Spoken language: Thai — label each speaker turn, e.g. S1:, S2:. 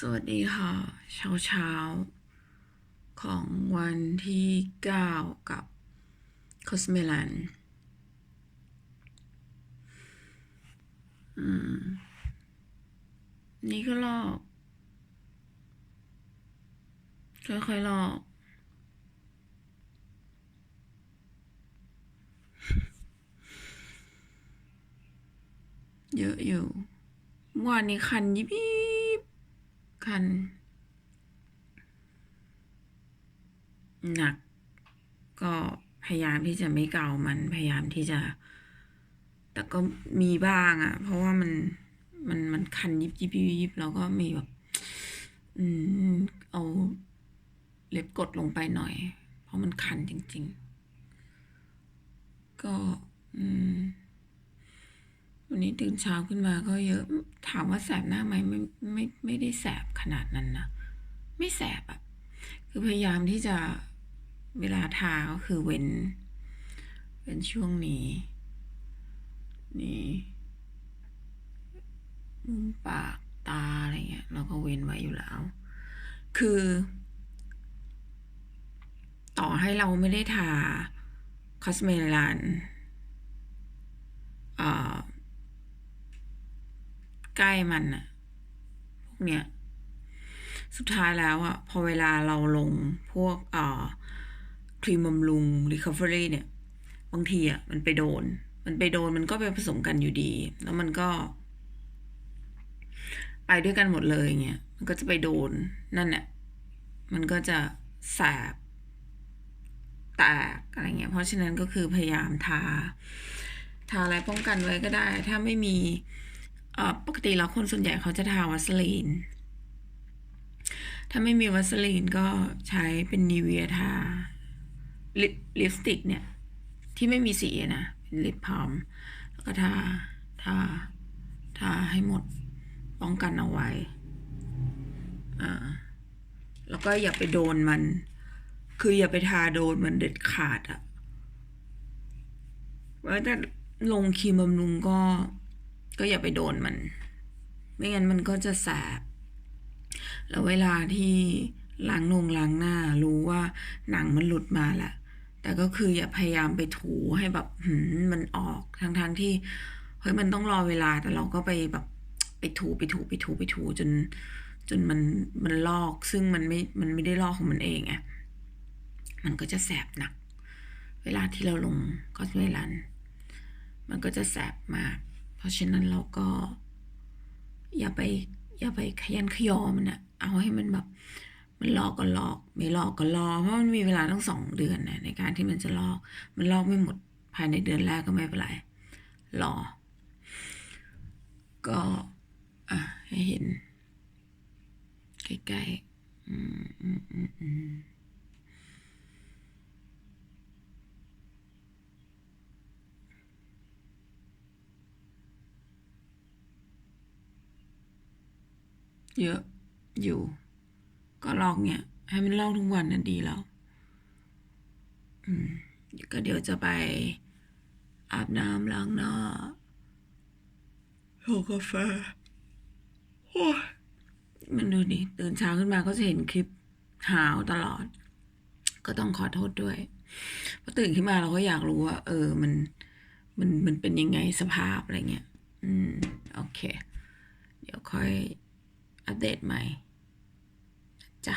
S1: สวัสดีค่ะ เช้าเช้าๆของวันที่เก้ากับคอสเมลันอืมนี่ก็ลอกค่อยๆลอกเยอะอยู่เมื่อวานนี้คันยิบยิ คันหนัก ก็พยายามที่จะไม่เกามันพยายามที่จะ แต่ก็มีบ้างอะ่ะ เพราะว่ามันมันมันคันยิบยิบยิบยิบแล้วก็มีแบบอืมเอาเล็บกดลงไปหน่อย เพราะมันคันจริง ๆ ก็ อืม วันนี้ตื่นเช้าขึ้นมาก็เยอะถามว่าแสบหน้าไหมไม่ไม่ไม่ได้แสบขนาดนั้นนะไม่แสบอะคือพยายามที่จะเวลาทาก็คือเว้นเว้นช่วงนี้นี่มุมปากตาอะไรเงี้ยเราก็เว้นไว้อยู่แล้ว คือ ต่อให้เราไม่ได้ทาคอสเมลานอ่า ใกล้มันอะพวกเนี้ยสุดท้ายแล้วอะพอเวลาเราลงพวกเอ่อครีมบำรุง recovery เนี่ย บางทีอะมันไปโดน มันไปโดนมันก็ไปผสมกันอยู่ดี แล้วมันก็ ไปด้วยกันหมดเลยเงี้ยมันก็จะไปโดนนั่นแหละมันก็จะแสบแตกอะไรเงี้ย เพราะฉะนั้นก็คือพยายามทา ทาอะไรป้องกันไว้ก็ได้ ถ้าไม่มี ปกติแล้วคนส่วนใหญ่เขาจะทาวัสลีน ถ้าไม่มีวัสลีนก็ใช้เป็นนิเวียทาลิปลิปสติกเนี่ย ที่ไม่มีสีนะเป็นลิปพาล์มแล้วก็ทา ทา ทาให้หมดป้องกันเอาไว้ อ่า แล้วก็อย่าไปโดนมัน คืออย่าไปทาโดนมันเด็ดขาดอะว่าแต่ลงครีมบำรุงก็ ก็อย่าไปโดนมัน ไม่งั้นมันก็จะแสบ แล้วเวลาที่ล้างนงล้างหน้ารู้ว่าหนังมันหลุดมาแหละ แต่ก็คืออย่าพยายามไปถูให้แบบหืมมันออกทั้งทงๆที่เฮ้ยมันต้องรอเวลาแต่เราก็ไปแบบไปถูไปถูไปถูไปถูจนจนมันมันลอกซึ่งมันไม่ มันไม่ได้ลอกของมันเองอะมันก็จะแสบหนัก เวลาที่เราลงคอสเมลัน มันก็จะแสบมาก ราะฉะนั้นเราก็ อย่าไป อย่าไปขยันขยอมันอะเอาให้มันแบบ มันลอกก็ลอก ไม่ลอกก็รอเพราะมันมีเวลาตั้งสองเดือนนะในการที่มันจะลอก มันลอกไม่หมดภายในเดือนแรกก็ไม่เป็นไรรอ ก็อะให้เห็นใกล้ๆอืมอืมอืมอืม เยอะอยู่ ก็ลอกเนี่ย ให้มันลอกทุกวันนั่นดีแล้ว อืมก็เดี๋ยวจะไปอาบน้ำล้างหน้าชงกาแฟโอ้ยมันดูดิตื่นเช้าขึ้นมาก็จะเห็นคลิปหาวตลอด ก็ต้องขอโทษด้วยพอตื่นขึ้นมาเราก็อยากรู้ว่า เออ มัน มัน มันเป็นยังไงสภาพอะไรเงี้ย อืม โอเค เดี๋ยวค่อย อัปเดตใหม่จ้ะ